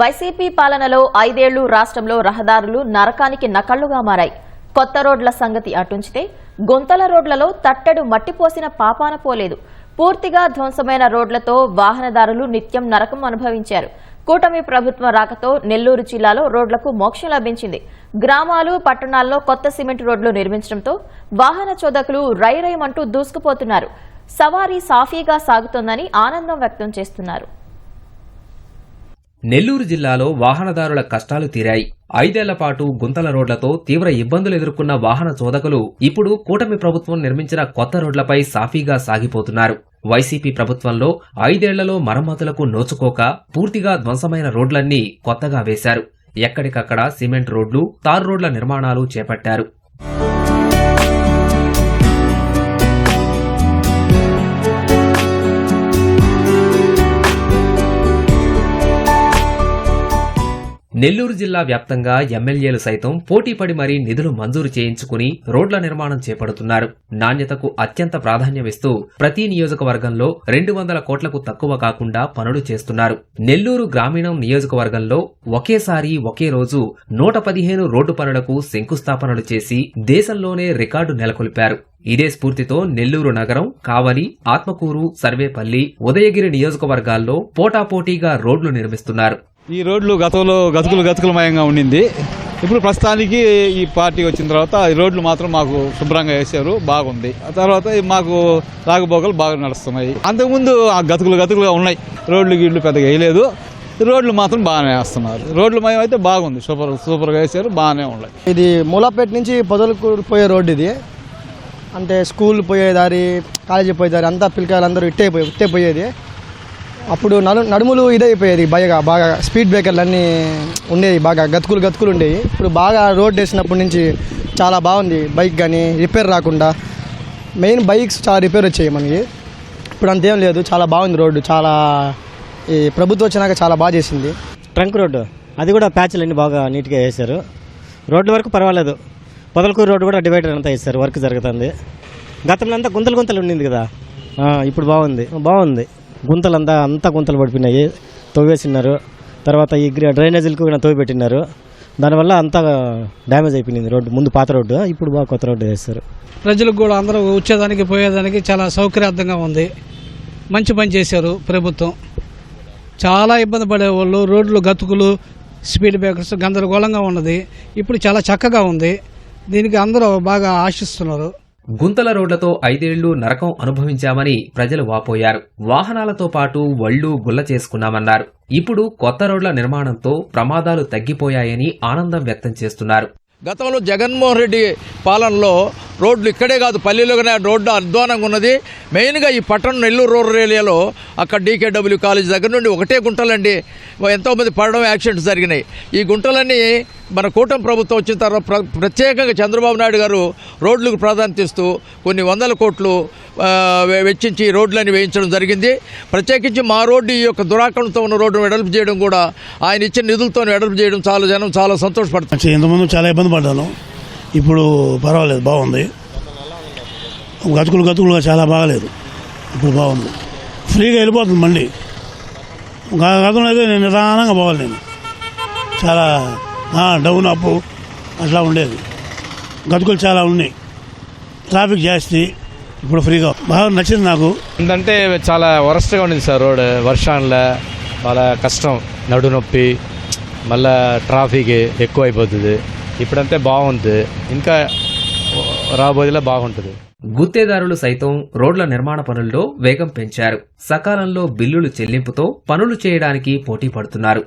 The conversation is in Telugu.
వైసీపీ పాలనలో ఐదేళ్ళు రాష్ట్రంలో రహదారులు నరకానికి నకళ్ళుగా మారాయి. కొత్త రోడ్ల సంగతి అటుంచితే గుంతల రోడ్లలో తట్టెడు మట్టిపోసిన పాపాన పోలేదు. పూర్తిగా ధ్వంసమైన రోడ్లతో వాహనదారులు నిత్యం నరకం అనుభవించారు. కూటమి ప్రభుత్వం రాకతో నెల్లూరు జిల్లాలో రోడ్లకు మోక్షం లభించింది. గ్రామాలు పట్టణాల్లో కొత్త సిమెంట్ రోడ్లు నిర్మించడంతో వాహన చోదకులు రైరైమంటూ దూసుకుపోతున్నారు. సవారీ సాఫీగా సాగుతోందని ఆనందం వ్యక్తం చేస్తున్నారు. నెల్లూరు జిల్లాలో వాహనదారుల కష్టాలు తీరాయి. ఐదేళ్ళ పాటు గుంతల రోడ్లతో తీవ్ర ఇబ్బందులు ఎదుర్కొన్న వాహన చోదకులు ఇప్పుడు కూటమి ప్రభుత్వం నిర్మించిన కొత్త రోడ్లపై సాఫీగా సాగిపోతున్నారు. వైసీపీ ప్రభుత్వంలో ఐదేళ్ళలో మరమ్మతులకు నోచుకోక పూర్తిగా ధ్వంసమైన రోడ్లన్నీ కొత్తగా వేశారు. ఎక్కడికక్కడ సిమెంట్ రోడ్లు తార్ రోడ్ల నిర్మాణాలు చేపట్టారు. నెల్లూరు జిల్లా వ్యాప్తంగా ఎమ్మెల్యేలు సైతం పోటీపడి మరీ నిధులు మంజూరు చేయించుకుని రోడ్ల నిర్మాణం చేపడుతున్నారు. నాణ్యతకు అత్యంత ప్రాధాన్యమిస్తూ ప్రతి నియోజకవర్గంలో రెండు వందల కోట్లకు తక్కువ కాకుండా పనులు చేస్తున్నారు. నెల్లూరు గ్రామీణం నియోజకవర్గంలో ఒకేసారి ఒకే రోజు నూట పదిహేను రోడ్డు పనులకు శంకుస్థాపనలు చేసి దేశంలోనే రికార్డు నెలకొల్పారు. ఇదే స్ఫూర్తితో నెల్లూరు నగరం కావలి ఆత్మకూరు సర్వేపల్లి ఉదయగిరి నియోజకవర్గాల్లో పోటాపోటీగా రోడ్లు నిర్మిస్తున్నారు. ఈ రోడ్లు గతంలో గతుకులు గతుకులమయంగా ఉండింది. ఇప్పుడు ప్రస్తుతానికి ఈ పార్టీ వచ్చిన తర్వాత ఈ రోడ్లు మాత్రం మాకు శుభ్రంగా వేశారు బాగుంది. ఆ తర్వాత మాకు రాకపోకలు బాగా నడుస్తున్నాయి. అంతకుముందు ఆ గతుకులు గతుకులుగా ఉన్నాయి. రోడ్లు గీళ్ళు పెద్దగా వేయలేదు. రోడ్లు మాత్రం బాగానే వేస్తున్నారు. రోడ్లు మయం అయితే బాగుంది. సూపర్ సూపర్గా వేసారు బాగానే ఉన్నాయి. ఇది మూలాపేట నుంచి పొదలకూరు పోయే రోడ్డు ఇది. అంటే స్కూల్ పోయే దారి కాలేజీ పోయే దారి అంతా పిల్లకాయలు అందరూ ఇట్టే పోయి ఇట్టే పోయేది. అప్పుడు నడు నడుములు ఇదైపోయేది బాగా బాగా స్పీడ్ బ్రేకర్లు అన్నీ ఉండేవి బాగా గతుకులు గతుకులు ఉండేవి. ఇప్పుడు బాగా రోడ్ వేసినప్పటి నుంచి చాలా బాగుంది. బైక్ కానీ రిపేర్ రాకుండా. మెయిన్ బైక్స్ చాలా రిపేర్ వచ్చాయి మనకి. ఇప్పుడు అంతేం లేదు. చాలా బాగుంది రోడ్డు చాలా ఈ ప్రభుత్వం వచ్చినాక చాలా బాగా చేసింది. ట్రంక్ రోడ్డు అది కూడా ప్యాచ్లు అన్ని బాగా నీట్గా వేశారు. రోడ్డు వరకు పర్వాలేదు. పొదలకూరు రోడ్డు కూడా డివైడర్ అంతా వేశారు. వర్క్ జరుగుతుంది. గతంలో అంతా గుంతలు గుంతలు ఉండింది కదా. ఇప్పుడు బాగుంది. బాగుంది. గుంతలంతా అంతా గుంతలు పడిపోయినాయి. తవ్వేసినారు. తర్వాత ఈ డ్రైనేజీలకు కూడా తవ్వి పెట్టినారు దానివల్ల అంతా డ్యామేజ్ అయిపోయింది రోడ్డు ముందు పాత రోడ్డు ఇప్పుడు బాగా కొత్త రోడ్డు వేస్తారు. ప్రజలకు కూడా అందరూ వచ్చేదానికి పోయేదానికి చాలా సౌకర్యార్థంగా ఉంది. మంచి పని చేశారు ప్రభుత్వం. చాలా ఇబ్బంది పడేవాళ్ళు రోడ్లు గతుకులు స్పీడ్ బ్రేకర్స్ గందరగోళంగా ఉన్నది. ఇప్పుడు చాలా చక్కగా ఉంది. దీనికి అందరూ బాగా ఆశిస్తున్నారు. గుంతల రోడ్లతో ఐదేళ్ళు నరకం అనుభవించామని ప్రజలు వాపోయారు. వాహనాలతో పాటు వళ్ళు గుల్ల చేసుకున్నామన్నారు. ఇప్పుడు కొత్త రోడ్ల నిర్మాణంతో ప్రమాదాలు తగ్గిపోయాయని ఆనందం వ్యక్తం చేస్తున్నారు. గతంలో జగన్మోహన్ రెడ్డి పాలనలో రోడ్లు ఇక్కడే కాదు పల్లెలోనే రోడ్డు అధ్వానంగా ఉన్నది. మెయిన్గా ఈ పట్టణం నెల్లూరు రూరల్ ఏరియాలో అక్కడ డీకేడబ్ల్యూ కాలేజ్ దగ్గర నుండి ఒకటే గుంటలండి. ఎంతోమంది పడడం యాక్సిడెంట్స్ జరిగినాయి. ఈ గుంటలన్నీ మన కూటమి ప్రభుత్వం వచ్చిన తర్వాత ప్ర ప్రత్యేకంగా చంద్రబాబు నాయుడు గారు రోడ్లకు ప్రాధాన్యత ఇస్తూ కొన్ని వందల కోట్లు వెచ్చించి రోడ్లని రోడ్లన్నీ వేయించడం జరిగింది. ప్రత్యేకించి మా రోడ్డు ఈ యొక్క దురాకరణతో ఉన్న రోడ్డును వెడల్పు చేయడం కూడా ఆయన ఇచ్చిన నిధులతో వెడల్పు చేయడం చాలా జనం చాలా సంతోషపడుతుంది ఇంతకుముందు చాలా ఇబ్బంది పడ్డాను. ఇప్పుడు పర్వాలేదు బాగుంది. గతుకులు గతుకులుగా చాలా బాగలేదు. ఇప్పుడు బాగుంది. ఫ్రీగా వెళ్ళిపోతుంది మళ్ళీ. గతంలో అయితే నేను నిదానంగా పోవాలి నేను. చాలా డౌన్ అప్ అట్లా ఉండేది. గతుకులు చాలా ఉన్నాయి. ట్రాఫిక్ జాస్తి. ఇప్పుడు ఫ్రీగా. బాగా నచ్చింది నాకు. ఏంటంటే చాలా వరస్ట్గా ఉండింది సార్ రోడ్ వర్షాల్లో చాలా కష్టం. నడు నొప్పి మళ్ళా ట్రాఫిక్ ఎక్కువ అయిపోతుంది ఇప్పుడంతే బాగుంది. ఇంకా రాబోయేలా బాగుంటుంది. గుత్తేదారులు సైతం రోడ్ల నిర్మాణ పనుల్లో వేగం పెంచారు. సకాలంలో బిల్లులు చెల్లింపుతో పనులు చేయడానికి పోటీ పడుతున్నారు.